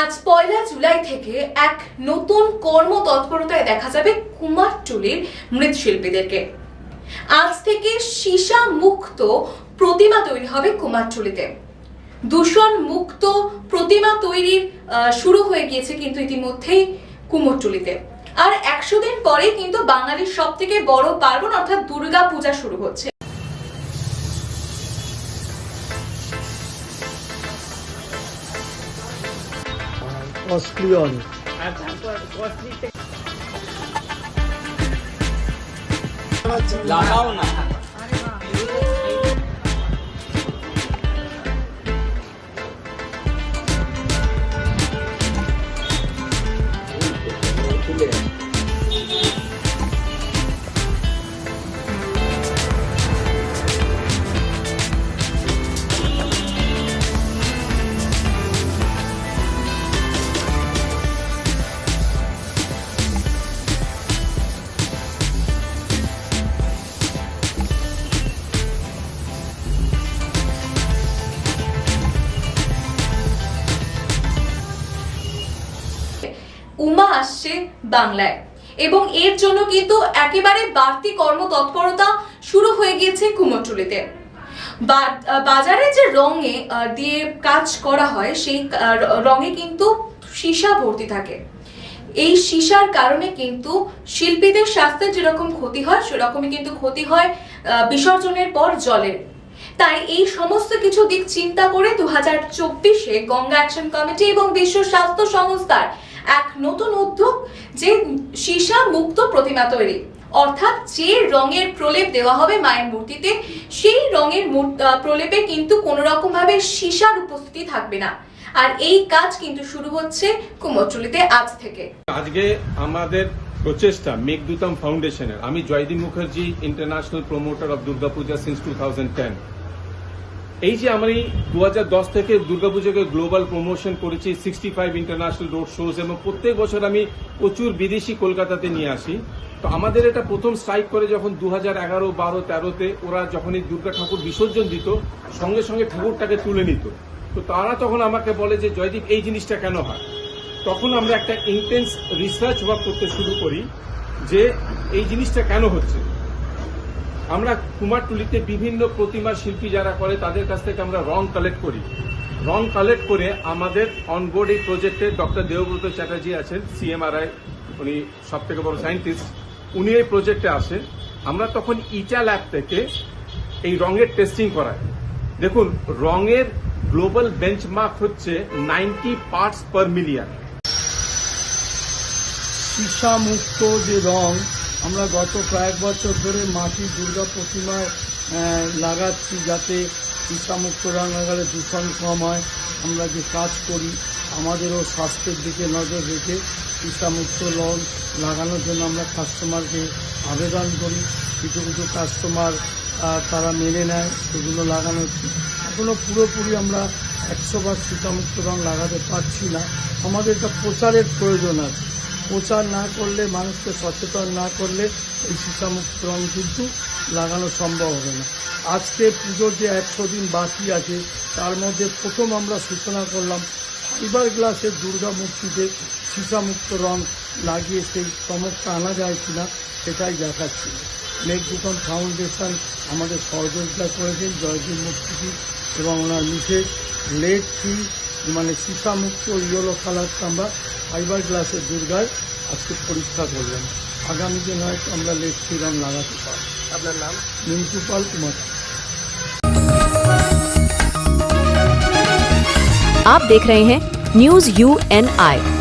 আজ পয়লা জুলাই থেকে এক নতুন কর্মতৎপরতায় দেখা যাবে কুমারটুলির মৃৎশিল্পীদেরকে। আজ থেকে সীসা মুক্ত প্রতিমা তৈরি হবে কুমারটুলিতে দূষণ মুক্ত প্রতিমা তৈরির শুরু হয়ে গিয়েছে কিন্তু ইতিমধ্যেই কুমোরটুলিতে আর একশো দিন পরে কিন্তু বাঙালির সব থেকে বড় পার্বণ অর্থাৎ দুর্গা পূজা শুরু হচ্ছে। কস্টলি অনেক লাগাও না। উমা আসছে বাংলায়। এবং এর জন্য কিন্তু একেবারে বাড়তি কর্মতৎপরতা শুরু হয়ে গিয়েছে কুমোরটুলিতে। বাজারে যে রঙে দিয়ে কাজ করা হয়, সেই রঙে কিন্তু সীসা ভর্তি থাকে। এই সীসার কারণে কিন্তু শিল্পীদের স্বাস্থ্যের যেরকম ক্ষতি হয়, সেরকমই কিন্তু ক্ষতি হয় বিসর্জনের পর জলের। তাই এই সমস্ত কিছু দিক চিন্তা করে দু হাজার চব্বিশে গঙ্গা অ্যাকশন কমিটি এবং বিশ্ব স্বাস্থ্য সংস্থার এক নতুন উদ্যোগ যে সীসা মুক্ত প্রতিমা তৈরি। অর্থাৎ যে রঙের প্রলেপ দেওয়া হবে মায়ের মূর্তিতে, সেই রঙের প্রলেপে কিন্তু কোনো রকম ভাবে সীসার উপস্থিতি থাকবে না। আর এই কাজ কিন্তু শুরু হচ্ছে কুমোরটুলিতে আজ থেকে। আজকে আমাদের প্রচেষ্টা মেঘদূতম ফাউন্ডেশনের। আমি Joydeep Mukherjee international promoter of Durga Puja since two এই যে আমি দু দশ থেকে দুর্গাপূজাকে গ্লোবাল প্রমোশন করেছি sixty five international road shows এবং প্রত্যেক বছর আমি প্রচুর বিদেশি কলকাতাতে নিয়ে আসি। তো আমাদের এটা প্রথম স্ট্রাইক করে যখন দু হাজার এগারো, বারো, তেরোতে ওরা যখন এই দুর্গা ঠাকুর বিসর্জন দিত, সঙ্গে সঙ্গে ঠাকুরটাকে তুলে নিত। তো তারা তখন আমাকে বলে যে, জয়দীপ, এই জিনিসটা কেন হয়? তখন আমরা একটা ইন্টেন্স রিসার্চ ওয়ার্ক করতে শুরু করি যে, এই জিনিসটা কেন হচ্ছে? আমরা কুমারটুলিতে বিভিন্ন প্রতিমা শিল্পী যারা করে, তাদের কাছ থেকে আমরা রং কালেক্ট করি। রং কালেক্ট করে আমাদের অনবোর্ড এই প্রজেক্টে ডক্টর দেবব্রত চ্যাটার্জি আছেন সিএমআরআই উনি সব থেকে বড় সায়েন্টিস্ট উনি এই প্রজেক্টে আসেন আমরা তখন ইটা ল্যাব থেকে এই রঙের টেস্টিং করাই। দেখুন, রঙের গ্লোবাল বেঞ্চমার্ক হচ্ছে নাইনটি পার্টস পার মিলিয়ন সীসামুক্ত যে রং আমরা গত কয়েক বছর ধরে মাটির দুর্গা প্রতিমায় লাগাচ্ছি যাতে সীসামুক্ত রং লাগালে দূষণ কম হয়। আমরা যে কাজ করি, আমাদেরও স্বাস্থ্যের দিকে নজর রেখে সীসামুক্ত রং লাগানোর জন্য আমরা কাস্টমারকে আবেদন করি। কিছু কিছু কাস্টমার তারা মেনে নেয়, সেগুলো লাগানো এখনও পুরোপুরি আমরা একশো বার সীতামুক্ত রং লাগাতে পারছি না। আমাদের একটা প্রচারের প্রয়োজন আছে। প্রচার না করলে, মানুষকে সচেতন না করলে এই সীতামুক্ত রং কিন্তু লাগানো সম্ভব হবে না। আজকে পুজোর যে একশো দিন বাকি আছে, তার মধ্যে প্রথম আমরা সূচনা করলাম ফাইবার গ্লাসের দুর্গা মূর্তিতে সীসামুক্ত রং লাগিয়ে সেই চমকটা আনা যায় কিনা সেটাই দেখাচ্ছি। মেঘদূতন ফাউন্ডেশন আমাদের সহযোগিতা করেছেন জয়দীপ মূর্তিটি এবং ওনার মিসেস লেড ফি মানে সীতামুক্ত ইয়েলো কালারটা আমরা ফাইবার গ্লাসের দুর্গায় আজকে পরীক্ষা করলাম আগামী দিন হয়তো আমরা লেড ফি রং লাগাতে পারবো আপনার নাম মিন্টু পাল কুমার आप देख रहे हैं न्यूज यू एन आई